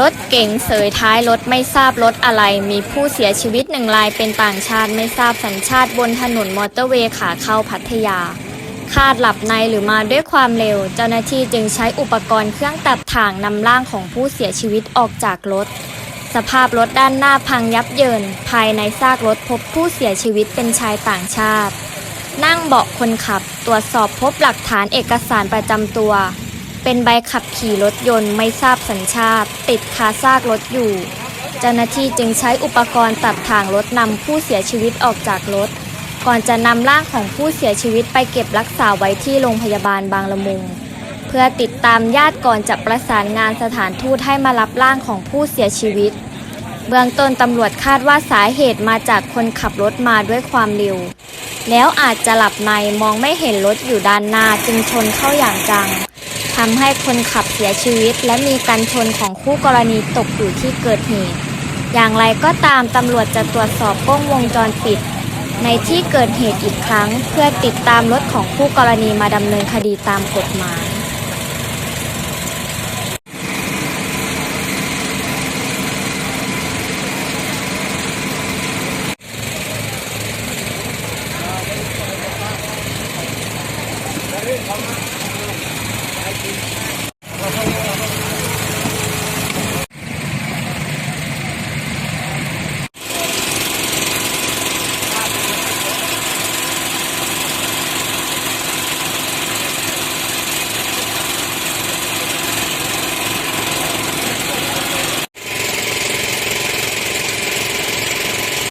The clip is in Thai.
รถเก๋งเสยท้ายรถไม่ทราบรถอะไร มีผู้เสียชีวิตหนึ่งรายเป็นต่างชาติไม่ทราบสัญชาติบนถนนมอเตอร์เวย์ขาเข้าพัทยา คาดหลับในหรือมาด้วยความเร็ว เจ้าหน้าที่จึงใช้อุปกรณ์เครื่องตัดถ่างนำร่างของผู้เสียชีวิตออกจากรถ สภาพรถด้านหน้าพังยับเยิน ภายในซากรถพบผู้เสียชีวิตเป็นชายต่างชาติ นั่งเบาะคนขับ ตรวจสอบพบหลักฐานเอกสารประจำตัว เป็นใบขับขี่รถยนต์ไม่ทราบสัญชาติ ติดคาซากรถอยู่ เจ้าหน้าที่จึงใช้อุปกรณ์ตัดทางรถนำผู้เสียชีวิตออกจากรถ ก่อนจะนำร่างของผู้เสียชีวิตไปเก็บรักษาไว้ที่โรงพยาบาลบางละมุง เพื่อติดตามญาติก่อนจะประสานงานสถานทูตให้มารับร่างของผู้เสียชีวิต เบื้องต้นตำรวจคาดว่าสาเหตุมาจากคนขับรถมาด้วยความเร็ว แล้วอาจจะหลับในมองไม่เห็นรถอยู่ด้านหน้าจึงชนเข้าอย่างจัง ทำให้คนขับเสียชีวิต และมีการชนของคู่กรณีตกอยู่ที่เกิดเหตุ อย่างไรก็ตามตำรวจจะตรวจสอบกล้องวงจรปิด ในที่เกิดเหตุอีกครั้ง เพื่อติดตามรถของคู่กรณีมาดำเนินคดีตามกฎหมายเ